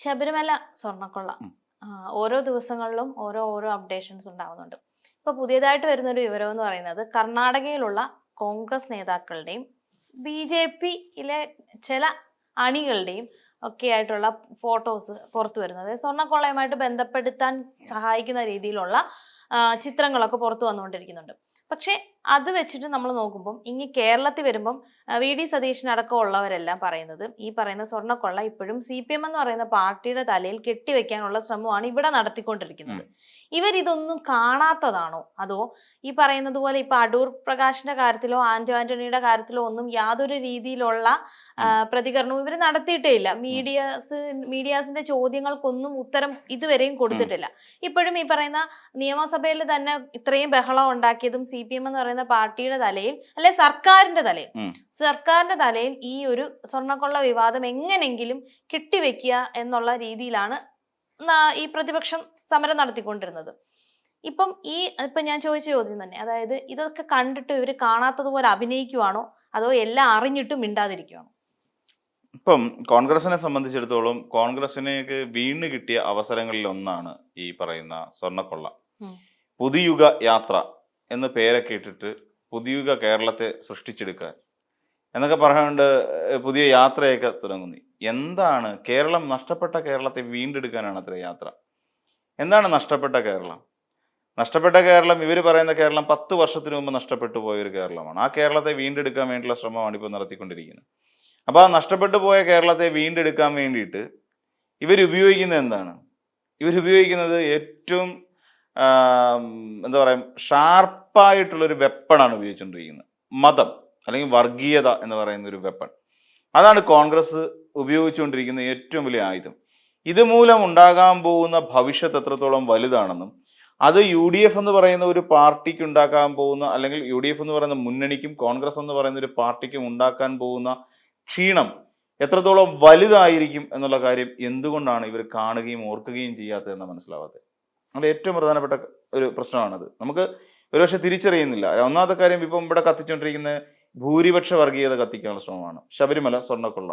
ശബരിമല സ്വർണക്കൊള്ള. ഓരോ ദിവസങ്ങളിലും ഓരോ ഓരോ അപ്ഡേഷൻസ് ഉണ്ടാവുന്നുണ്ട്. ഇപ്പൊ പുതിയതായിട്ട് വരുന്ന ഒരു വിവരം എന്ന് പറയുന്നത് കർണാടകയിലുള്ള കോൺഗ്രസ് നേതാക്കളുടെയും ബി ജെ പിയിലെ ചില അണികളുടെയും ഒക്കെ ആയിട്ടുള്ള ഫോട്ടോസ് പുറത്തു വരുന്നത്. സ്വർണക്കൊള്ളയുമായിട്ട് ബന്ധപ്പെടുത്താൻ സഹായിക്കുന്ന രീതിയിലുള്ള ചിത്രങ്ങളൊക്കെ പുറത്തു വന്നുകൊണ്ടിരിക്കുന്നുണ്ട്. പക്ഷെ അത് വെച്ചിട്ട് നമ്മൾ നോക്കുമ്പം ഇനി കേരളത്തിൽ വരുമ്പം വി. ഡി. സതീശൻ അടക്കമുള്ളവരെല്ലാം പറയുന്നത് ഈ പറയുന്ന സ്വർണക്കൊള്ള ഇപ്പോഴും സി. പി. എം എന്ന് പറയുന്ന പാർട്ടിയുടെ തലയിൽ കെട്ടിവെക്കാനുള്ള ശ്രമമാണ് ഇവിടെ നടത്തിക്കൊണ്ടിരിക്കുന്നത്. ഇവർ ഇതൊന്നും കാണാത്തതാണോ? അതോ ഈ പറയുന്നത് പോലെ ഇപ്പൊ അടൂർ പ്രകാശിന്റെ കാര്യത്തിലോ ആന്റോ ആന്റണിയുടെ കാര്യത്തിലോ ഒന്നും യാതൊരു രീതിയിലുള്ള പ്രതികരണവും ഇവർ നടത്തിയിട്ടേ ഇല്ല മീഡിയാസ് മീഡിയാസിന്റെ ചോദ്യങ്ങൾക്കൊന്നും ഉത്തരം ഇതുവരെയും കൊടുത്തിട്ടില്ല. ഇപ്പോഴും ഈ പറയുന്ന നിയമസഭയിൽ തന്നെ ഇത്രയും ബഹളം ഉണ്ടാക്കിയതും സി. പി. എം എന്ന് പറയുന്ന പാർട്ടിയുടെ തലയിൽ അല്ലെ സർക്കാരിന്റെ തലയിൽ. സർക്കാരിന്റെ തലയിൽ ഈ ഒരു സ്വർണക്കൊള്ള വിവാദം എങ്ങനെങ്കിലും കെട്ടിവെക്കുക എന്നുള്ള രീതിയിലാണ് ഈ പ്രതിപക്ഷം സമരം നടത്തിക്കൊണ്ടിരുന്നത്. ഇപ്പം ഈ ഇപ്പൊ ഞാൻ ചോദിച്ച ചോദ്യം തന്നെ അതായത് ഇതൊക്കെ കണ്ടിട്ട് ഇവർ കാണാത്തതുപോലെ അഭിനയിക്കുവാണോ? അതോ എല്ലാം അറിഞ്ഞിട്ടും മിണ്ടാതിരിക്കുവാണോ? ഇപ്പം കോൺഗ്രസിനെ സംബന്ധിച്ചിടത്തോളം കോൺഗ്രസിനേക്ക് വീണ് കിട്ടിയ അവസരങ്ങളിൽ ഒന്നാണ് ഈ പറയുന്ന സ്വർണക്കൊള്ള. പുതിയുഗ യാത്ര എന്ന് പേരൊക്കെ ഇട്ടിട്ട് പുതിയുഗ കേരളത്തെ സൃഷ്ടിച്ചെടുക്കാൻ എന്നൊക്കെ പറഞ്ഞുകൊണ്ട് പുതിയ യാത്രയൊക്കെ തുടങ്ങുന്നു. എന്താണ് കേരളം നഷ്ടപ്പെട്ട കേരളത്തെ വീണ്ടെടുക്കാനാണ് അത്ര യാത്ര? എന്താണ് നഷ്ടപ്പെട്ട കേരളം? നഷ്ടപ്പെട്ട കേരളം ഇവർ പറയുന്ന കേരളം പത്ത് വർഷത്തിന് മുമ്പ് നഷ്ടപ്പെട്ടു പോയ ഒരു കേരളമാണ്. ആ കേരളത്തെ വീണ്ടെടുക്കാൻ വേണ്ടിയുള്ള ശ്രമമാണ് ഇപ്പോൾ നടത്തിക്കൊണ്ടിരിക്കുന്നത്. അപ്പോൾ ആ നഷ്ടപ്പെട്ടു പോയ കേരളത്തെ വീണ്ടെടുക്കാൻ വേണ്ടിയിട്ട് ഇവരുപയോഗിക്കുന്നത് എന്താണ്? ഇവരുപയോഗിക്കുന്നത് ഏറ്റവും എന്താ പറയുക ഷാർപ്പായിട്ടുള്ളൊരു വെപ്പണാണ് ഉപയോഗിച്ചുകൊണ്ടിരിക്കുന്നത്. മതം. അല്ലെങ്കിൽ വർഗീയത എന്ന് പറയുന്ന ഒരു വെപ്പൺ അതാണ് കോൺഗ്രസ് ഉപയോഗിച്ചുകൊണ്ടിരിക്കുന്ന ഏറ്റവും വലിയ ആയുധം. ഇതുമൂലം ഉണ്ടാകാൻ പോകുന്ന ഭവിഷ്യത്ത് എത്രത്തോളം വലുതാണെന്നും അത് യു ഡി എഫ് എന്ന് പറയുന്ന ഒരു പാർട്ടിക്ക് ഉണ്ടാക്കാൻ പോകുന്ന അല്ലെങ്കിൽ യു ഡി എഫ് എന്ന് പറയുന്ന മുന്നണിക്കും കോൺഗ്രസ് എന്ന് പറയുന്ന ഒരു പാർട്ടിക്കും ഉണ്ടാക്കാൻ പോകുന്ന ക്ഷീണം എത്രത്തോളം വലുതായിരിക്കും എന്നുള്ള കാര്യം എന്തുകൊണ്ടാണ് ഇവർ കാണുകയും ഓർക്കുകയും ചെയ്യാത്തതെന്ന് മനസ്സിലാവാത്തത്? അത് ഏറ്റവും പ്രധാനപ്പെട്ട ഒരു പ്രശ്നമാണത്. നമുക്ക് ഒരുപക്ഷെ തിരിച്ചറിയുന്നില്ല. ഒന്നാമത്തെ കാര്യം ഇപ്പം ഇവിടെ കത്തിച്ചുകൊണ്ടിരിക്കുന്ന ഭൂരിപക്ഷ വർഗീയത കത്തിക്കാനുള്ള ശ്രമമാണ്. ശബരിമല സ്വർണക്കൊള്ള.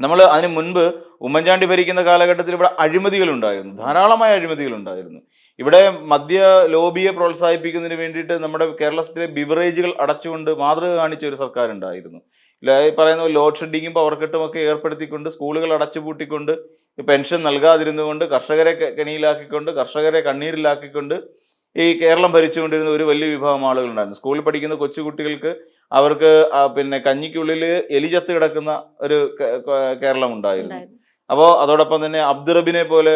നമ്മൾ അതിന് മുൻപ് ഉമ്മൻചാണ്ടി ഭരിക്കുന്ന കാലഘട്ടത്തിൽ ഇവിടെ അഴിമതികൾ ഉണ്ടായിരുന്നു. ധാരാളമായ അഴിമതികൾ ഉണ്ടായിരുന്നു. ഇവിടെ മദ്യ ലോബിയെ പ്രോത്സാഹിപ്പിക്കുന്നതിന് വേണ്ടിയിട്ട് നമ്മുടെ കേരളത്തിലെ ബിവറേജുകൾ അടച്ചുകൊണ്ട് മാതൃക കാണിച്ച ഒരു സർക്കാർ ഉണ്ടായിരുന്നു ഈ പറയുന്ന ലോഡ് ഷെഡിങ്ങും പവർ കട്ടും ഒക്കെ ഏർപ്പെടുത്തിക്കൊണ്ട് സ്കൂളുകൾ അടച്ചുപൂട്ടിക്കൊണ്ട് പെൻഷൻ നൽകാതിരുന്നുകൊണ്ട് കർഷകരെ കെണിയിലാക്കിക്കൊണ്ട് കർഷകരെ കണ്ണീരിലാക്കിക്കൊണ്ട് ഈ കേരളം ഭരിച്ചുകൊണ്ടിരുന്ന ഒരു വലിയ വിഭാഗം ആളുകളുണ്ടായിരുന്നു. സ്കൂളിൽ പഠിക്കുന്ന കൊച്ചുകുട്ടികൾക്ക് അവർക്ക് പിന്നെ കഞ്ഞിക്കുള്ളിൽ എലിചത്ത് കിടക്കുന്ന ഒരു കേരളം ഉണ്ടായിരുന്നു. ഉണ്ടായിരുന്നു. അപ്പോൾ അതോടൊപ്പം തന്നെ അബ്ദുറബിനെ പോലെ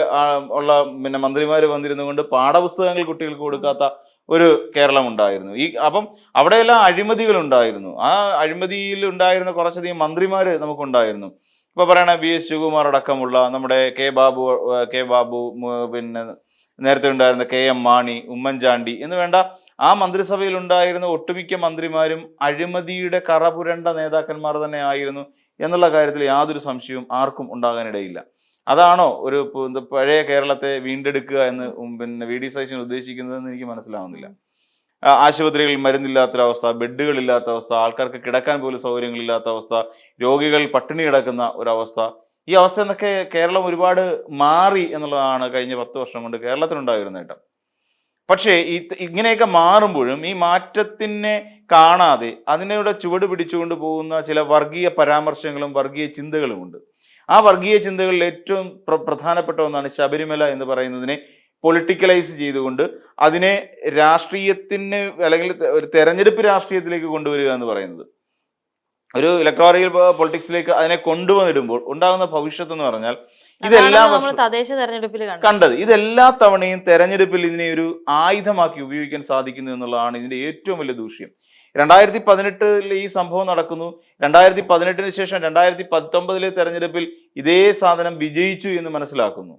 ഉള്ള പിന്നെ മന്ത്രിമാർ വന്നിരുന്നുകൊണ്ട് പാഠപുസ്തകങ്ങൾ കുട്ടികൾക്ക് കൊടുക്കാത്ത ഒരു കേരളം ഉണ്ടായിരുന്നു. ഈ അപ്പം അവിടെയെല്ലാം അഴിമതികൾ ഉണ്ടായിരുന്നു ആ അഴിമതിയിൽ ഉണ്ടായിരുന്ന കുറച്ചധികം മന്ത്രിമാർ നമുക്കുണ്ടായിരുന്നു. ഇപ്പൊ പറയണ ബി എസ് ശിവകുമാർ അടക്കമുള്ള നമ്മുടെ കെ ബാബു കെ ബാബു പിന്നെ നേരത്തെ ഉണ്ടായിരുന്ന കെ എം മാണി ഉമ്മൻചാണ്ടി എന്ന് വേണ്ട ആ മന്ത്രിസഭയിൽ ഉണ്ടായിരുന്ന ഒട്ടുമിക്ക മന്ത്രിമാരും അഴിമതിയുടെ കറ പുരണ്ട നേതാക്കന്മാർ തന്നെ ആയിരുന്നു എന്നുള്ള കാര്യത്തിൽ യാതൊരു സംശയവും ആർക്കും ഉണ്ടാകാനിടയില്ല. അതാണോ ഒരു പഴയ കേരളത്തെ വീണ്ടെടുക്കുക എന്ന് പിന്നെ വി ഡി സതീശൻ ഉദ്ദേശിക്കുന്നതെന്ന് എനിക്ക് മനസ്സിലാവുന്നില്ല. ആശുപത്രികളിൽ മരുന്നില്ലാത്തൊരവസ്ഥ ബെഡുകളില്ലാത്ത അവസ്ഥ ആൾക്കാർക്ക് കിടക്കാൻ പോലും സൗകര്യങ്ങളില്ലാത്ത അവസ്ഥ രോഗികൾ പട്ടിണി കിടക്കുന്ന ഒരവസ്ഥ ഈ അവസ്ഥ എന്നൊക്കെ കേരളം ഒരുപാട് മാറി എന്നുള്ളതാണ് കഴിഞ്ഞ പത്ത് വർഷം കൊണ്ട് കേരളത്തിനുണ്ടായിരുന്ന നേട്ടം. പക്ഷേ ഈ ഇങ്ങനെയൊക്കെ മാറുമ്പോഴും ഈ മാറ്റത്തിനെ കാണാതെ അതിനോട് ചുവട് പിടിച്ചുകൊണ്ട് പോകുന്ന ചില വർഗീയ പരാമർശങ്ങളും വർഗീയ ചിന്തകളും ഉണ്ട്. ആ വർഗീയ ചിന്തകളിൽ ഏറ്റവും പ്ര- പ്രധാനപ്പെട്ട ഒന്നാണ് ശബരിമല എന്ന് പറയുന്നതിനെ പൊളിറ്റിക്കലൈസ് ചെയ്തുകൊണ്ട് അതിനെ രാഷ്ട്രീയത്തിന് അല്ലെങ്കിൽ ഒരു തെരഞ്ഞെടുപ്പ് രാഷ്ട്രീയത്തിലേക്ക് കൊണ്ടുവരിക എന്ന് പറയുന്നത്. ഒരു ഇലക്ട്രോറിയൽ പൊളിറ്റിക്സിലേക്ക് അതിനെ കൊണ്ടുവന്നിടുമ്പോൾ ഉണ്ടാകുന്ന ഭവിഷ്യത്ത് എന്ന് പറഞ്ഞാൽ ഇതെല്ലാം തദ്ദേശ തെരഞ്ഞെടുപ്പിൽ കണ്ടു കണ്ടത്. ഇതെല്ലാ തവണയും തെരഞ്ഞെടുപ്പിൽ ഇതിനെ ഒരു ആയുധമാക്കി ഉപയോഗിക്കാൻ സാധിക്കുന്നു എന്നുള്ളതാണ് ഇതിന്റെ ഏറ്റവും വലിയ ദൂഷ്യം. രണ്ടായിരത്തി പതിനെട്ടിൽ ഈ സംഭവം നടക്കുന്നു. രണ്ടായിരത്തി പതിനെട്ടിന് ശേഷം രണ്ടായിരത്തി പത്തൊമ്പതിലെ തെരഞ്ഞെടുപ്പിൽ ഇതേ സാധനം വിജയിച്ചു എന്ന് മനസ്സിലാക്കുന്നു.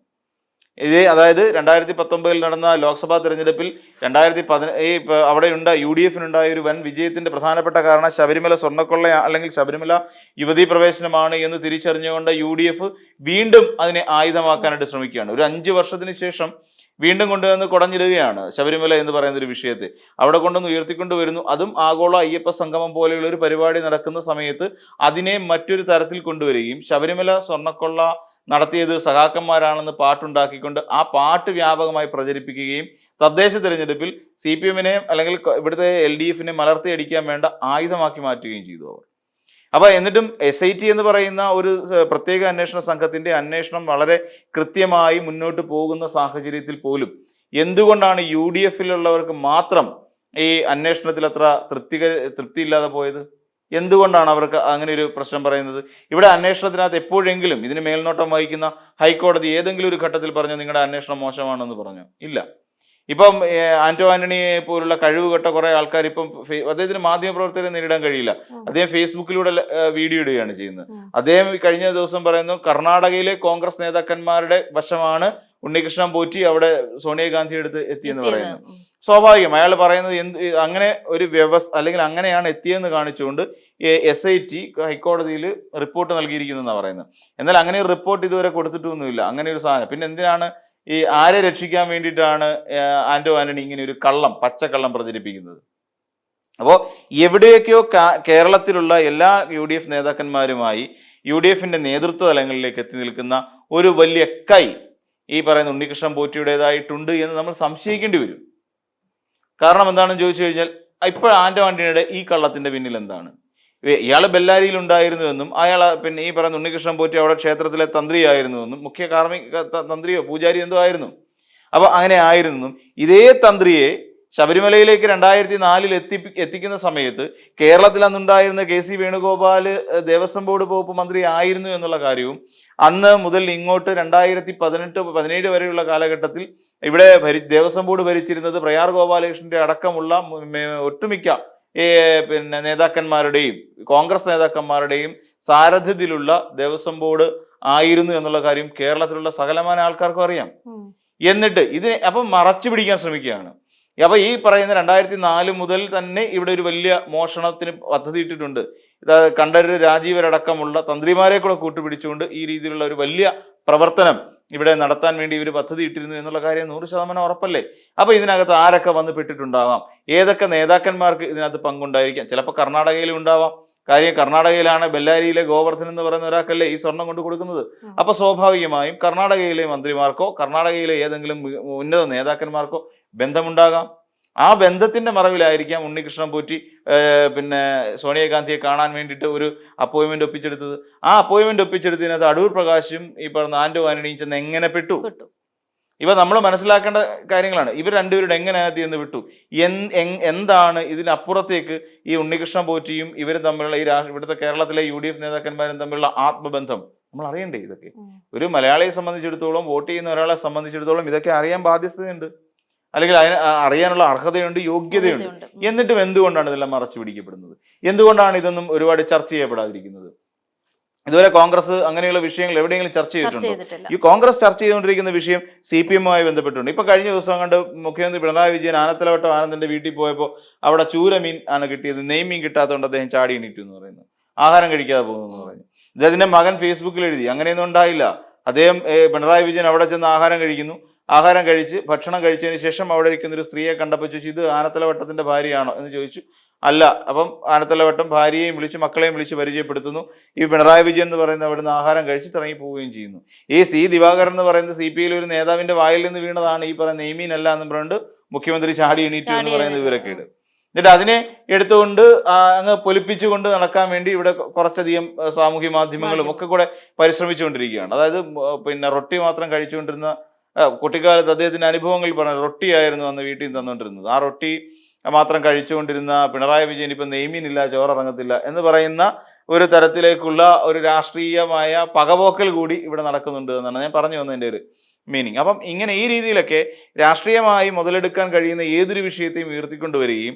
ഇതേ അതായത് രണ്ടായിരത്തി പത്തൊമ്പതിൽ നടന്ന ലോക്സഭാ തെരഞ്ഞെടുപ്പിൽ രണ്ടായിരത്തി പതിന ഈ അവിടെ ഉണ്ട യു ഡി എഫിനുണ്ടായ ഒരു വൻ വിജയത്തിന്റെ പ്രധാനപ്പെട്ട കാരണം ശബരിമല സ്വർണക്കൊള്ള അല്ലെങ്കിൽ ശബരിമല യുവതീ പ്രവേശനമാണ് എന്ന് തിരിച്ചറിഞ്ഞുകൊണ്ട് യു ഡി എഫ് വീണ്ടും അതിനെ ആയുധമാക്കാനായിട്ട് ശ്രമിക്കുകയാണ്. ഒരു അഞ്ച് വർഷത്തിന് ശേഷം വീണ്ടും കൊണ്ടുവന്ന് കുടഞ്ഞിടുകയാണ് ശബരിമല എന്ന് പറയുന്ന ഒരു വിഷയത്തെ. അവിടെ കൊണ്ടുവന്ന് ഉയർത്തിക്കൊണ്ട് വരുന്നു. അതും ആഗോള അയ്യപ്പ സംഗമം പോലെയുള്ള ഒരു പരിപാടി നടക്കുന്ന സമയത്ത് അതിനെ മറ്റൊരു തരത്തിൽ കൊണ്ടുവരികയും ശബരിമല സ്വർണക്കൊള്ള നടത്തിയത് സഹാക്കന്മാരാണെന്ന് പാട്ടുണ്ടാക്കിക്കൊണ്ട് ആ പാട്ട് വ്യാപകമായി പ്രചരിപ്പിക്കുകയും തദ്ദേശ തെരഞ്ഞെടുപ്പിൽ സി പി എമ്മിനെയും അല്ലെങ്കിൽ ഇവിടുത്തെ എൽ ഡി എഫിനെ മലർത്തി അടിക്കാൻ വേണ്ട ആയുധമാക്കി മാറ്റുകയും ചെയ്തു അവർ. അപ്പൊ എന്നിട്ടും എസ് ഐ ടി എന്ന് പറയുന്ന ഒരു പ്രത്യേക അന്വേഷണ സംഘത്തിന്റെ അന്വേഷണം വളരെ കൃത്യമായി മുന്നോട്ട് പോകുന്ന സാഹചര്യത്തിൽ പോലും എന്തുകൊണ്ടാണ് യു ഡി എഫിലുള്ളവർക്ക് മാത്രം ഈ അന്വേഷണത്തിൽ അത്ര തൃപ്തിക തൃപ്തിയില്ലാതെ പോയത്? എന്തുകൊണ്ടാണ് അവർക്ക് അങ്ങനെ ഒരു പ്രശ്നം പറയുന്നത്? ഇവിടെ അന്വേഷണത്തിനകത്ത് എപ്പോഴെങ്കിലും ഇതിന് മേൽനോട്ടം വഹിക്കുന്ന ഹൈക്കോടതി ഏതെങ്കിലും ഒരു ഘട്ടത്തിൽ പറഞ്ഞു നിങ്ങളുടെ അന്വേഷണം മോശമാണെന്ന് പറഞ്ഞു. ഇല്ല. ഇപ്പം ആന്റോ ആന്റണിയെ പോലുള്ള കഴിവുകെട്ട കുറെ ആൾക്കാർ ഇപ്പം അദ്ദേഹത്തിന് മാധ്യമ പ്രവർത്തകരെ നേരിടാൻ കഴിയില്ല. അദ്ദേഹം ഫേസ്ബുക്കിലൂടെ വീഡിയോ ഇടുകയാണ് ചെയ്യുന്നത്. അദ്ദേഹം കഴിഞ്ഞ ദിവസം പറയുന്നു കർണാടകയിലെ കോൺഗ്രസ് നേതാക്കന്മാരുടെ വശമാണ് ഉണ്ണികൃഷ്ണൻ പോറ്റി അവിടെ സോണിയാഗാന്ധി അടുത്ത് എത്തിയെന്ന് എന്ന് പറയുന്നു. സ്വാഭാവികം അയാൾ പറയുന്നത് എന്ത് അങ്ങനെ ഒരു വ്യവസ്ഥ അല്ലെങ്കിൽ അങ്ങനെയാണ് എത്തിയെന്ന് കാണിച്ചുകൊണ്ട് എസ് ഐ ടി ഹൈക്കോടതിയിൽ റിപ്പോർട്ട് നൽകിയിരിക്കുന്നതെന്നാണ് പറയുന്നത്. എന്നാൽ അങ്ങനെ ഒരു റിപ്പോർട്ട് ഇതുവരെ കൊടുത്തിട്ടൊന്നുമില്ല. അങ്ങനെ ഒരു സാധനം. പിന്നെ എന്തിനാണ് ഈ ആരെ രക്ഷിക്കാൻ വേണ്ടിയിട്ടാണ് ആന്റോ ആന്റണി ഇങ്ങനെ ഒരു കള്ളം പച്ചക്കള്ളം പ്രചരിപ്പിക്കുന്നത്? അപ്പോൾ എവിടെയൊക്കെയോ കേരളത്തിലുള്ള എല്ലാ യു ഡി എഫ് നേതാക്കന്മാരുമായി യു ഡി എഫിന്റെ നേതൃത്വ തലങ്ങളിലേക്ക് എത്തി നിൽക്കുന്ന ഒരു വലിയ കൈ ഈ പറയുന്ന ഉണ്ണികൃഷ്ണൻ പോറ്റിയുടേതായിട്ടുണ്ട് എന്ന് നമ്മൾ സംശയിക്കേണ്ടി വരും. കാരണം എന്താണെന്ന് ചോദിച്ചു കഴിഞ്ഞാൽ ഇപ്പോൾ ആന്റോ ഈ കള്ളത്തിന്റെ പിന്നിൽ എന്താണ്? ഇയാൾ ബെല്ലാരിയിൽ ഉണ്ടായിരുന്നുവെന്നും അയാൾ പിന്നെ ഈ പറയുന്ന ഉണ്ണികൃഷ്ണൻ പോറ്റി അവിടെ ക്ഷേത്രത്തിലെ തന്ത്രിയായിരുന്നുവെന്നും മുഖ്യ കാർമ്മിക തന്ത്രിയോ പൂജാരി എന്തോ ആയിരുന്നു. അപ്പോൾ അങ്ങനെ ആയിരുന്നു ഇതേ തന്ത്രിയെ ശബരിമലയിലേക്ക് രണ്ടായിരത്തി നാലിൽ എത്തി എത്തിക്കുന്ന സമയത്ത് കേരളത്തിൽ അന്നുണ്ടായിരുന്ന K C Venugopal Devaswom board വകുപ്പ് മന്ത്രി ആയിരുന്നു എന്നുള്ള കാര്യവും അന്ന് മുതൽ ഇങ്ങോട്ട് രണ്ടായിരത്തി പതിനെട്ട് പതിനേഴ് വരെയുള്ള കാലഘട്ടത്തിൽ ഇവിടെ ഭരി ദേവസ്വം ബോർഡ് ഭരിച്ചിരുന്നത് പ്രയാർ ഗോപാലകൃഷ്ണന്റെ അടക്കമുള്ള ഒട്ടുമിക്ക പിന്നെ നേതാക്കന്മാരുടെയും കോൺഗ്രസ് നേതാക്കന്മാരുടെയും സാരഥ്യത്തിലുള്ള ദേവസ്വം ബോർഡ് ആയിരുന്നു എന്നുള്ള കാര്യം കേരളത്തിലുള്ള സകലമാന ആൾക്കാർക്കും അറിയാം. എന്നിട്ട് ഇതിനെ അപ്പം മറച്ചു പിടിക്കാൻ ശ്രമിക്കുകയാണ്. അപ്പൊ ഈ പറയുന്ന രണ്ടായിരത്തി നാല് മുതൽ തന്നെ ഇവിടെ ഒരു വലിയ മോഷണത്തിന് പദ്ധതി ഇട്ടിട്ടുണ്ട് ഇത് കണ്ടരര് രാജീവരടക്കമുള്ള തന്ത്രിമാരെ കൂടെ കൂട്ടുപിടിച്ചുകൊണ്ട് ഈ രീതിയിലുള്ള ഒരു വലിയ പ്രവർത്തനം ഇവിടെ നടത്താൻ വേണ്ടി ഇവർ പദ്ധതി ഇട്ടിരുന്നു എന്നുള്ള കാര്യം നൂറ് ശതമാനം ഉറപ്പല്ലേ? അപ്പൊ ഇതിനകത്ത് ആരൊക്കെ വന്ന് പെട്ടിട്ടുണ്ടാവാം ഏതൊക്കെ നേതാക്കന്മാർക്ക് ഇതിനകത്ത് പങ്കുണ്ടായിരിക്കാം? ചിലപ്പോൾ കർണാടകയിലും ഉണ്ടാവാം. കാര്യം കർണാടകയിലാണ് ബെല്ലാരിയിലെ ഗോവർദ്ധൻ എന്ന് പറയുന്ന ഒരാൾക്കല്ലേ ഈ സ്വർണം കൊണ്ട് കൊടുക്കുന്നത്. അപ്പൊ സ്വാഭാവികമായും കർണാടകയിലെ മന്ത്രിമാർക്കോ കർണാടകയിലെ ഏതെങ്കിലും ഉന്നത നേതാക്കന്മാർക്കോ ബന്ധമുണ്ടാകാം. ആ ബന്ധത്തിന്റെ മറവിലായിരിക്കാം ഉണ്ണികൃഷ്ണൻ പോറ്റി പിന്നെ സോണിയാഗാന്ധിയെ കാണാൻ വേണ്ടിയിട്ട് ഒരു അപ്പോയിൻമെന്റ് ഒപ്പിച്ചെടുത്തത്. ആ അപ്പോയിൻമെന്റ് ഒപ്പിച്ചെടുത്തതിനകത്ത് അടൂർ പ്രകാശും ഈ പറഞ്ഞ ആന്റോ ആന്റണിയും ചെന്ന് എങ്ങനെ പെട്ടു? ഇവ നമ്മൾ മനസ്സിലാക്കേണ്ട കാര്യങ്ങളാണ്. ഇവർ രണ്ടുപേരുടെ എങ്ങനെ അതിനകത്ത് എന്ന് വിട്ടു എന്താണ് ഇതിനപ്പുറത്തേക്ക് ഈ ഉണ്ണികൃഷ്ണൻ പോറ്റിയും ഇവരും തമ്മിലുള്ള ഈ രാഷ്ട്ര ഇവിടുത്തെ കേരളത്തിലെ യു ഡി എഫ് നേതാക്കന്മാരും തമ്മിലുള്ള ആത്മബന്ധം നമ്മൾ അറിയണ്ടേ ഇതൊക്കെ? ഒരു മലയാളിയെ സംബന്ധിച്ചിടത്തോളം വോട്ട് ചെയ്യുന്ന ഒരാളെ സംബന്ധിച്ചിടത്തോളം ഇതൊക്കെ അറിയാൻ ബാധ്യതയുണ്ട്. അല്ലെങ്കിൽ അതിന് അറിയാനുള്ള അർഹതയുണ്ട് യോഗ്യതയുണ്ട്. എന്നിട്ടും എന്തുകൊണ്ടാണ് ഇതെല്ലാം മറച്ചു പിടിക്കപ്പെടുന്നത്? എന്തുകൊണ്ടാണ് ഇതൊന്നും ഒരുപാട് ചർച്ച ചെയ്യപ്പെടാതിരിക്കുന്നത്? ഇതുവരെ കോൺഗ്രസ് അങ്ങനെയുള്ള വിഷയങ്ങൾ എവിടെയെങ്കിലും ചർച്ച ചെയ്തിട്ടുണ്ട്? ചെയ്തിട്ടുണ്ടോ ഈ കോൺഗ്രസ് ചർച്ച ചെയ്തുകൊണ്ടിരിക്കുന്ന വിഷയം സി പി എമ്മുമായി ബന്ധപ്പെട്ടുണ്ട് ഇപ്പൊ കഴിഞ്ഞ ദിവസം കണ്ട് മുഖ്യമന്ത്രി പിണറായി വിജയൻ ആനത്തലവട്ടം ആനന്ദന്റെ വീട്ടിൽ പോയപ്പോൾ അവിടെ ചൂരമീൻ ആണ് കിട്ടിയത്. നെയ്മീൻ കിട്ടാത്തതുകൊണ്ട് അദ്ദേഹം ചാടി എണീറ്റു എന്ന് പറയുന്നു. ആഹാരം കഴിക്കാതെ പോകുന്നു എന്ന് പറഞ്ഞു ഇദ്ദേഹത്തിന്റെ മകൻ ഫേസ്ബുക്കിൽ എഴുതി. അങ്ങനെയൊന്നും ഉണ്ടായില്ല. അദ്ദേഹം പിണറായി വിജയൻ അവിടെ ചെന്ന് ആഹാരം കഴിക്കുന്നു. ആഹാരം കഴിച്ച് ഭക്ഷണം കഴിച്ചതിന് ശേഷം അവിടെ ഇരിക്കുന്ന ഒരു സ്ത്രീയെ കണ്ടപ്പോൾ ചോദിച്ചു ഇത് ആനത്തലവട്ടത്തിന്റെ ഭാര്യയാണോ? എന്ന് ചോദിച്ചു. അല്ല. അപ്പം ആനത്തലവട്ടം ഭാര്യയെയും വിളിച്ച് മക്കളെയും വിളിച്ച് പരിചയപ്പെടുത്തുന്നു. ഈ പിണറായി വിജയൻ എന്ന് പറയുന്ന അവിടുന്ന് ആഹാരം കഴിച്ചിട്ട് ഇറങ്ങി പോവുകയും ചെയ്യുന്നു. ഈ സി ദിവാകരൻ എന്ന് പറയുന്ന സി പി ഒരു നേതാവിന്റെ വായിൽ നിന്ന് വീണതാണ് ഈ പറയുന്ന നെയ്മീൻ അല്ല എന്ന് പറഞ്ഞുകൊണ്ട് മുഖ്യമന്ത്രി ചാടി എണീറ്റു എന്ന് പറയുന്ന. വിവരക്കേട് എന്നിട്ട് അതിനെ എടുത്തുകൊണ്ട് അങ്ങ് പൊലിപ്പിച്ചുകൊണ്ട് നടക്കാൻ വേണ്ടി ഇവിടെ കുറച്ചധികം സാമൂഹ്യ മാധ്യമങ്ങളും ഒക്കെ കൂടെ പരിശ്രമിച്ചുകൊണ്ടിരിക്കുകയാണ്. അതായത് പിന്നെ റൊട്ടി മാത്രം കഴിച്ചുകൊണ്ടിരുന്ന കുട്ടിക്കാലത്ത് അദ്ദേഹത്തിന്റെ അനുഭവങ്ങൾ പറഞ്ഞ റൊട്ടിയായിരുന്നു അന്ന് വീട്ടിൽ നിന്ന് തന്നുകൊണ്ടിരുന്നത് ആ റൊട്ടി മാത്രം കഴിച്ചുകൊണ്ടിരുന്ന പിണറായി വിജയൻ ഇപ്പം നെയ്മീനില്ല ചോറിറങ്ങത്തില്ല എന്ന് പറയുന്ന ഒരു തരത്തിലേക്കുള്ള ഒരു രാഷ്ട്രീയമായ പകപോക്കൽ കൂടി ഇവിടെ നടക്കുന്നുണ്ട് എന്നാണ് ഞാൻ പറഞ്ഞു വന്നതിന്റെ ഒരു മീനിങ് അപ്പം ഇങ്ങനെ ഈ രീതിയിലൊക്കെ രാഷ്ട്രീയമായി മുതലെടുക്കാൻ കഴിയുന്ന ഏതൊരു വിഷയത്തെയും ഉയർത്തിക്കൊണ്ടുവരികയും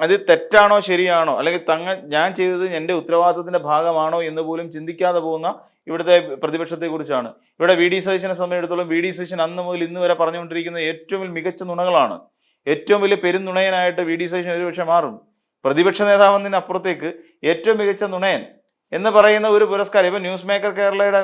അത് തെറ്റാണോ ശരിയാണോ അല്ലെങ്കിൽ തങ്ങൾ ഞാൻ ചെയ്തത് എന്റെ ഉത്തരവാദിത്തത്തിന്റെ ഭാഗമാണോ എന്ന് പോലും ചിന്തിക്കാതെ പോകുന്ന ഇവിടുത്തെ പ്രതിപക്ഷത്തെക്കുറിച്ചാണ്. ഇവിടെ വി ഡി സതീശനെ സംബന്ധിച്ചിടത്തോളം വി ഡി സതീശൻ അന്ന് മുതൽ ഇന്ന് വരെ പറഞ്ഞുകൊണ്ടിരിക്കുന്ന ഏറ്റവും വലിയ മികച്ച നുണകളാണ്. ഏറ്റവും വലിയ പെരുന്നുണയനായിട്ട് വി ഡി സതീശൻ ഒരുപക്ഷെ മാറും. പ്രതിപക്ഷ നേതാവെന്നതിന് അപ്പുറത്തേക്ക് ഏറ്റവും മികച്ച നുണയൻ എന്ന് പറയുന്ന ഒരു പുരസ്കാരം ഇപ്പൊ ന്യൂസ് മേക്കർ കേരളയുടെ.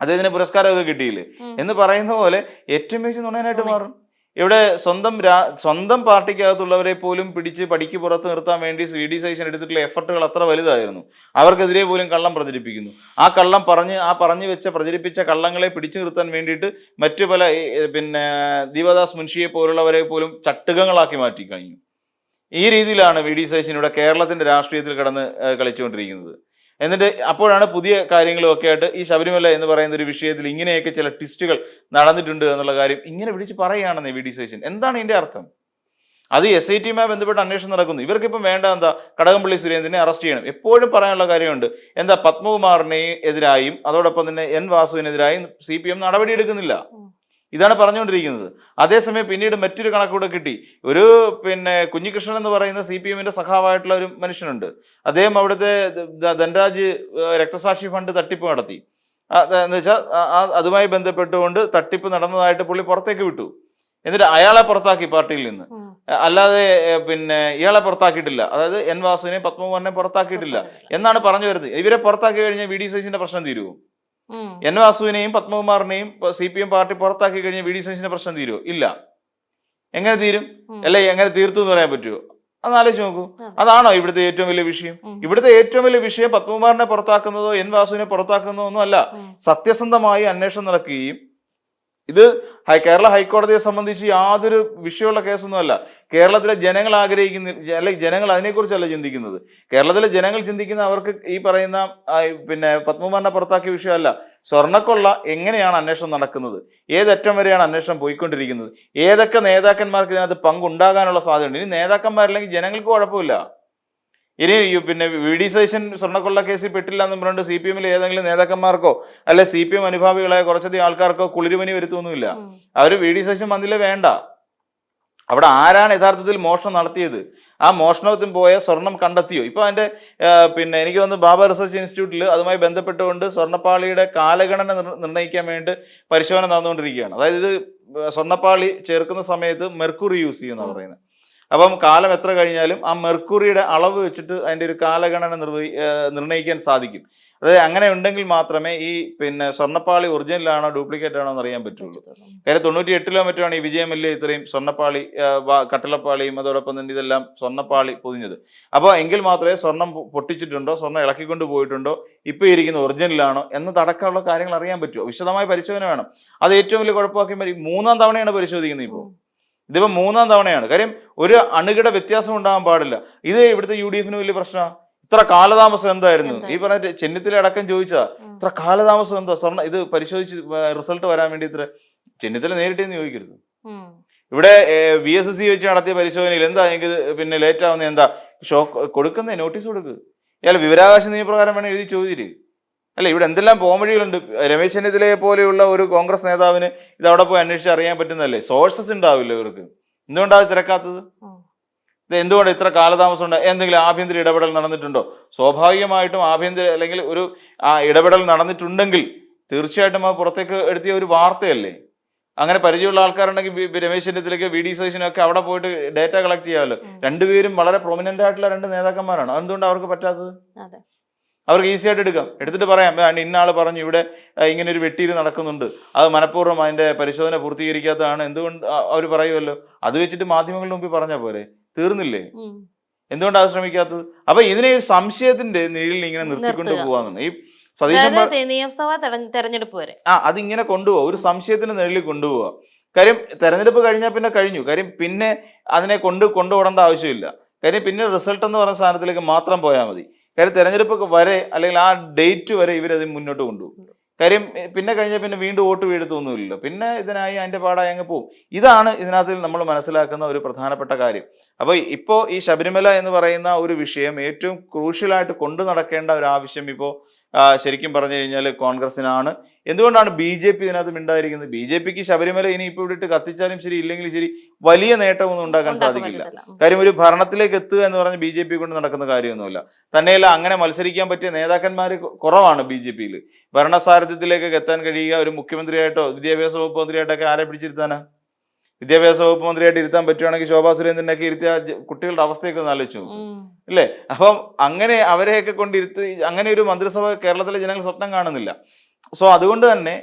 അദ്ദേഹത്തിന് പുരസ്കാരമൊക്കെ കിട്ടിയില്ലേ? എന്ന് പറയുന്ന പോലെ ഏറ്റവും മികച്ച നുണയനായിട്ട് മാറും. ഇവിടെ സ്വന്തം രാ സ്വന്തം പാർട്ടിക്കകത്തുള്ളവരെ പോലും പിടിച്ച് പടിക്ക് പുറത്ത് നിർത്താൻ വേണ്ടി സി ഡി സൈഷൻ എടുത്തിട്ടുള്ള എഫർട്ടുകൾ അത്ര വലുതായിരുന്നു. അവർക്കെതിരെ പോലും കള്ളം പ്രചരിപ്പിക്കുന്നു. ആ കള്ളം പറഞ്ഞ് ആ പറഞ്ഞു വെച്ച പ്രചരിപ്പിച്ച കള്ളങ്ങളെ പിടിച്ചു നിർത്താൻ വേണ്ടിയിട്ട് മറ്റു പല പിന്നെ ദീപദാസ് മുൻഷിയെ പോലുള്ളവരെ പോലും ചട്ടുകങ്ങളാക്കി മാറ്റി കഴിഞ്ഞു. ഈ രീതിയിലാണ് വി ഡി സൈഷൻ ഇവിടെ കേരളത്തിന്റെ രാഷ്ട്രീയത്തിൽ കടന്ന് കളിച്ചുകൊണ്ടിരിക്കുന്നത്. എന്നിട്ട് അപ്പോഴാണ് പുതിയ കാര്യങ്ങളും ഒക്കെ ആയിട്ട് ഈ ശബരിമല എന്ന് പറയുന്ന ഒരു വിഷയത്തിൽ ഇങ്ങനെയൊക്കെ ചില ട്വിസ്റ്റുകൾ നടന്നിട്ടുണ്ട് എന്നുള്ള കാര്യം ഇങ്ങനെ വിളിച്ച് പറയുകയാണെന്ന് വി ഡി സേശൻ എന്താണ് ഇതിന്റെ അർത്ഥം? അത് എസ് ഐ ടിയുമായി ബന്ധപ്പെട്ട് അന്വേഷണം നടക്കുന്നു. ഇവർക്കിപ്പം വേണ്ട എന്താ? കടകംപള്ളി സുരേന്ദ്രനെ അറസ്റ്റ് ചെയ്യണം. എപ്പോഴും പറയാനുള്ള കാര്യമുണ്ട്. എന്താ? പത്മകുമാറിനെ എതിരായും അതോടൊപ്പം തന്നെ എൻ വാസുവിനെതിരായും സി പി എം നടപടിയെടുക്കുന്നില്ല. ഇതാണ് പറഞ്ഞുകൊണ്ടിരിക്കുന്നത്. അതേസമയം പിന്നീട് മറ്റൊരു കണക്കൂടെ കിട്ടി. ഒരു പിന്നെ കുഞ്ഞികൃഷ്ണൻ എന്ന് പറയുന്ന സി പി എമ്മിന്റെ സഖാവായിട്ടുള്ള ഒരു മനുഷ്യനുണ്ട്. അദ്ദേഹം അവിടുത്തെ ധനരാജ് രക്തസാക്ഷി ഫണ്ട് തട്ടിപ്പ് നടത്തി. എന്ന് വെച്ചാൽ അതുമായി ബന്ധപ്പെട്ടുകൊണ്ട് തട്ടിപ്പ് നടന്നതായിട്ട് പുള്ളി പുറത്തേക്ക് വിട്ടു. എന്നിട്ട് അയാളെ പുറത്താക്കി പാർട്ടിയിൽ നിന്ന്. അല്ലാതെ പിന്നെ ഇയാളെ പുറത്താക്കിയിട്ടില്ല. അതായത് എൻ വാസുവിനെ പത്മകുമാറിനെ പുറത്താക്കിയിട്ടില്ല. എന്നാണ് പറഞ്ഞു വരുന്നത്. ഇവരെ പുറത്താക്കി കഴിഞ്ഞാൽ വി ഡി സൈസിന്റെ പ്രശ്നം തീരുമോ ഉം. എൻ വാസുവിനെയും പത്മകുമാറിനെയും സി പി എം പാർട്ടി പുറത്താക്കി കഴിഞ്ഞാൽ വി ഡി സൈസിന്റെ പ്രശ്നം തീരുമോ ഇല്ല. എങ്ങനെ തീരും. അല്ലെ എങ്ങനെ തീർത്തു എന്ന് പറയാൻ പറ്റുമോ അത് ആലോചിച്ച് നോക്കൂ. അതാണോ ഇവിടുത്തെ ഏറ്റവും വലിയ വിഷയം? ഇവിടുത്തെ ഏറ്റവും വലിയ വിഷയം പത്മകുമാറിനെ പുറത്താക്കുന്നതോ എൻ വാസുവിനെ പുറത്താക്കുന്നതോ ഒന്നും അല്ല സത്യസന്ധമായി അന്വേഷണം നടക്കുകയും ഇത് കേരള ഹൈക്കോടതിയെ സംബന്ധിച്ച് യാതൊരു വിഷയമുള്ള കേസൊന്നുമല്ല. കേരളത്തിലെ ജനങ്ങൾ ആഗ്രഹിക്കുന്ന അല്ലെ ജനങ്ങൾ അതിനെക്കുറിച്ചല്ല ചിന്തിക്കുന്നത്. കേരളത്തിലെ ജനങ്ങൾ ചിന്തിക്കുന്ന അവർക്ക് ഈ പറയുന്ന പിന്നെ പത്മകുമാറിനെ പുറത്താക്കിയ വിഷയമല്ല. സ്വർണക്കൊള്ള എങ്ങനെയാണ് അന്വേഷണം നടക്കുന്നത്? ഏതറ്റം വരെയാണ് അന്വേഷണം പോയിക്കൊണ്ടിരിക്കുന്നത്? ഏതൊക്കെ നേതാക്കന്മാർക്ക് ഇതിനകത്ത് പങ്കുണ്ടാകാനുള്ള സാധ്യതയുണ്ട്? ഇനി നേതാക്കന്മാരില്ലെങ്കിൽ ജനങ്ങൾക്ക് കുഴപ്പമില്ല. ഇനി യു പിന്നെ വി ഡി സതീശൻ സ്വർണക്കൊള്ള കേസിൽ പെട്ടില്ല എന്ന് പറഞ്ഞുകൊണ്ട് സി പി എമ്മിൽ ഏതെങ്കിലും നേതാക്കന്മാർക്കോ അല്ലെ സി പി എം അനുഭാവികളായ കുറച്ചധികം ആൾക്കാർക്കോ കുളിരുമനി വരുത്തൊന്നുമില്ല ഉം. അവർ വി ഡി സതീശൻ മന്ദിലെ വേണ്ട. അവിടെ ആരാണ് യഥാർത്ഥത്തിൽ മോഷണം നടത്തിയത്? ആ മോഷണത്തിന് പോയ സ്വർണം കണ്ടെത്തിയോ? ഇപ്പൊ അതിന്റെ പിന്നെ എനിക്ക് തോന്നുന്നു ബാബ റിസർച്ച് ഇൻസ്റ്റിറ്റ്യൂട്ടിൽ അതുമായി ബന്ധപ്പെട്ടുകൊണ്ട് സ്വർണപ്പാളിയുടെ കാലഗണന നിർ- നിർണയിക്കാൻ വേണ്ടി പരിശോധന നടന്നുകൊണ്ടിരിക്കുകയാണ്. അതായത് ഇത് സ്വർണപ്പാളി ചേർക്കുന്ന സമയത്ത് മെർക്കുറി യൂസ് ചെയ്യുന്ന. പറയുന്നത്. അപ്പം കാലം എത്ര കഴിഞ്ഞാലും ആ മെർക്കുറിയുടെ അളവ് വെച്ചിട്ട് അതിന്റെ ഒരു കാലഗണന നിർവഹി നിർണയിക്കാൻ സാധിക്കും. അതായത് അങ്ങനെ ഉണ്ടെങ്കിൽ മാത്രമേ ഈ പിന്നെ സ്വർണപ്പാളി ഒറിജിനലാണോ ഡ്യൂപ്ലിക്കേറ്റ് ആണോ എന്ന് അറിയാൻ പറ്റുള്ളൂ. കാര്യം തൊണ്ണൂറ്റി എട്ടിലോ കിലോമീറ്റർ ആണ് ഈ വിജയമല്യ ഇത്രയും സ്വർണപ്പാളി കട്ടിളപ്പാളിയും അതോടൊപ്പം തന്നെ ഇതെല്ലാം സ്വർണപ്പാളി പൊതിഞ്ഞത്. അപ്പോൾ എങ്കിൽ മാത്രമേ സ്വർണം പൊട്ടിച്ചിട്ടുണ്ടോ സ്വർണം ഇളക്കിക്കൊണ്ട് പോയിട്ടുണ്ടോ ഇപ്പം ഇരിക്കുന്ന ഒറിജിനലാണോ എന്നതടക്കമുള്ള കാര്യങ്ങൾ അറിയാൻ പറ്റുമോ? വിശദമായ പരിശോധന വേണം. അത് ഏറ്റവും വലിയ കുഴപ്പമാക്കി മൂന്നാം തവണയാണ് പരിശോധിക്കുന്നത് ഇപ്പോൾ. ഉം. ഇതിപ്പോ മൂന്നാം തവണയാണ്. കാര്യം ഒരു അണുകിട വ്യത്യാസം ഉണ്ടാകാൻ പാടില്ല. ഇത് ഇവിടുത്തെ യു ഡി എഫിന് വലിയ പ്രശ്നമാണ് ഇത്ര കാലതാമസം എന്തായിരുന്നു? ഈ പറഞ്ഞ ചെന്നിത്തല അടക്കം ചോദിച്ചതാ. ഇത്ര കാലതാമസം എന്താ? സ്വർണ ഇത് പരിശോധിച്ച് റിസൾട്ട് വരാൻ വേണ്ടി ഇത്ര ചെന്നിത്തല നേരിട്ട് ചോദിക്കരുത്. ഇവിടെ വി എസ് എസ് സി വെച്ച് നടത്തിയ പരിശോധനയിൽ എന്താ? എനിക്ക് പിന്നെ ലേറ്റ് ആവുന്ന എന്താ? ഷോ കൊടുക്കുന്നേ നോട്ടീസ് കൊടുക്കുക ഇയാൾ വിവരാവകാശ നിയമപ്രകാരം വേണം എഴുതി ചോദിച്ചിട്ട് അല്ല ഇവിടെ എന്തെല്ലാം പോംവഴികളുണ്ട്? രമേശ് ചെന്നിത്തലയെ പോലെയുള്ള ഒരു കോൺഗ്രസ് നേതാവിന് ഇത് അവിടെ പോയി അന്വേഷിച്ച് അറിയാൻ പറ്റുന്നതല്ലേ? സോഴ്സസ് ഉണ്ടാവില്ല ഇവർക്ക്? എന്തുകൊണ്ടാണ് തിരക്കാത്തത്. ഇത് എന്തുകൊണ്ട് ഇത്ര കാലതാമസം ഉണ്ട് എന്തെങ്കിലും ആഭ്യന്തര ഇടപെടൽ നടന്നിട്ടുണ്ടോ? സ്വാഭാവികമായിട്ടും ആഭ്യന്തര അല്ലെങ്കിൽ ഒരു ആ ഇടപെടൽ നടന്നിട്ടുണ്ടെങ്കിൽ തീർച്ചയായിട്ടും ആ പുറത്തേക്ക് എടുത്തിയ ഒരു വാർത്തയല്ലേ? അങ്ങനെ പരിചയമുള്ള ആൾക്കാരുണ്ടെങ്കിൽ രമേശ് ചെന്നിത്തലയ്ക്ക് വി ഡി സതീശനൊക്കെ അവിടെ പോയിട്ട് ഡേറ്റ കളക്ട് ചെയ്യാമല്ലോ. രണ്ടുപേരും വളരെ പ്രൊമിനന്റ് ആയിട്ടുള്ള രണ്ട് നേതാക്കന്മാരാണ്. അതെന്തുകൊണ്ട് അവർക്ക് പറ്റാത്തത്? അവർക്ക് ഈസി ആയിട്ട് എടുക്കാം. എടുത്തിട്ട് പറയാം. "ആ, ഇന്ന ആൾ പറഞ്ഞു ഇവിടെ ഇങ്ങനെ ഒരു വെട്ടിയിൽ നടക്കുന്നുണ്ട്. അത് മനഃപൂർവം അതിന്റെ പരിശോധന പൂർത്തീകരിക്കാത്തതാണ്. എന്തുകൊണ്ട് അവർ പറയുമല്ലോ. അത് വെച്ചിട്ട് മാധ്യമങ്ങളുടെ മുമ്പിൽ പറഞ്ഞ പോലെ തീർന്നില്ലേ. എന്തുകൊണ്ടാണ് അത് ശ്രമിക്കാത്തത്? അപ്പൊ ഇതിനെ ഒരു സംശയത്തിന്റെ നീളിൽ ഇങ്ങനെ നിർത്തിക്കൊണ്ട് നിർത്തുക. പോവാന്ന്. ഈ സതീശൻ നിയമസഭാ തെരഞ്ഞെടുപ്പ് വരെ. ആ അതിങ്ങനെ കൊണ്ടുപോവാ. ഒരു സംശയത്തിന്റെ നിഴലിൽ കൊണ്ടുപോവാ. കാര്യം തെരഞ്ഞെടുപ്പ് കഴിഞ്ഞാൽ പിന്നെ കഴിഞ്ഞു. കാര്യം പിന്നെ അതിനെ കൊണ്ട് കൊണ്ടുപോടേണ്ട ആവശ്യമില്ല. കാര്യം പിന്നെ റിസൾട്ട് എന്ന് പറയുന്ന സാധനത്തിലേക്ക് മാത്രം പോയാൽ മതി. കാര്യം തെരഞ്ഞെടുപ്പ് വരെ അല്ലെങ്കിൽ ആ ഡേറ്റ് വരെ ഇവരത് മുന്നോട്ട് കൊണ്ടുപോകും. കാര്യം പിന്നെ കഴിഞ്ഞാൽ പിന്നെ വീണ്ടും വോട്ട് വീഴത്തൊന്നുമില്ലല്ലോ പിന്നെ ഇതിനായി അതിന്റെ പാടായി അങ്ങ് പോവും. ഇതാണ് ഇതിനകത്ത് നമ്മൾ മനസ്സിലാക്കുന്ന ഒരു പ്രധാനപ്പെട്ട കാര്യം. അപ്പോൾ ഇപ്പോൾ ഈ ശബരിമല എന്ന് പറയുന്ന ഒരു വിഷയം ഏറ്റവും ക്രൂഷ്യലായിട്ട് കൊണ്ടു നടക്കേണ്ട ഒരു ആവശ്യം ഇപ്പോൾ ശരിക്കും പറഞ്ഞു കഴിഞ്ഞാൽ കോൺഗ്രസിനാണ് എന്തുകൊണ്ടാണ് ബി ജെ പി ഇതിനകത്ത് മിണ്ടായിരിക്കുന്നത് ബി ജെ പിക്ക് ശബരിമല ഇനി ഇപ്പോൾ ഇവിടിട്ട് കത്തിച്ചാലും ശരി ഇല്ലെങ്കിലും ശരി വലിയ നേട്ടമൊന്നും ഉണ്ടാക്കാൻ ഉണ്ടാക്കാൻ സാധിക്കില്ല. കാര്യം ഒരു ഭരണത്തിലേക്ക് എത്തുക എന്ന് പറഞ്ഞ് ബി ജെ പി കൊണ്ട് നടക്കുന്ന കാര്യമൊന്നുമില്ല. തന്നെയല്ല അങ്ങനെ മത്സരിക്കാൻ പറ്റിയ നേതാക്കന്മാർ കുറവാണ് ബി ജെ പിയിൽ ഭരണസാരഥ്യത്തിലേക്കൊക്കെ എത്താൻ കഴിയുക ഒരു മുഖ്യമന്ത്രിയായിട്ടോ വിദ്യാഭ്യാസ വകുപ്പ് മന്ത്രിയായിട്ടൊക്കെ ആരെ പിടിച്ചിരുത്താനാ? വിദ്യാഭ്യാസ വകുപ്പ് മന്ത്രിയായിട്ട് ഇരുത്താൻ പറ്റുവാണെങ്കിൽ ശോഭാ സുരേന്ദ്രനൊക്കെ ഇരുത്തിയ കുട്ടികളുടെ അവസ്ഥയൊക്കെ ഒന്ന് ആലോചിച്ചു. അല്ലേ അപ്പം അങ്ങനെ അവരെയൊക്കെ കൊണ്ടിരുത്തി അങ്ങനെ ഒരു മന്ത്രിസഭ കേരളത്തിലെ ജനങ്ങൾ സ്വപ്നം കാണുന്നില്ല. സോ അതുകൊണ്ട് തന്നെ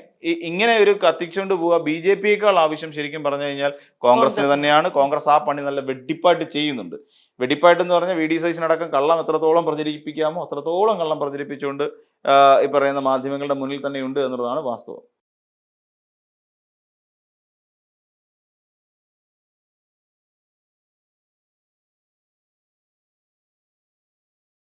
ഇങ്ങനെ ഒരു കത്തിച്ചുകൊണ്ട് പോവുക ബി ജെ പിയേക്കാൾ ആവശ്യം ശരിക്കും പറഞ്ഞു കഴിഞ്ഞാൽ കോൺഗ്രസിന്. തന്നെയാണ്. കോൺഗ്രസ് ആ പണി നല്ല വെടിപ്പായിട്ട് ചെയ്യുന്നുണ്ട്. വെടിപ്പായിട്ട് എന്ന് പറഞ്ഞാൽ വി ഡി സൈസിനടക്കം കള്ളം എത്രത്തോളം പ്രചരിപ്പിക്കാമോ അത്രത്തോളം കള്ളം പ്രചരിപ്പിച്ചുകൊണ്ട് ഈ പറയുന്ന മാധ്യമങ്ങളുടെ മുന്നിൽ തന്നെയുണ്ട് എന്നുള്ളതാണ് വാസ്തവം.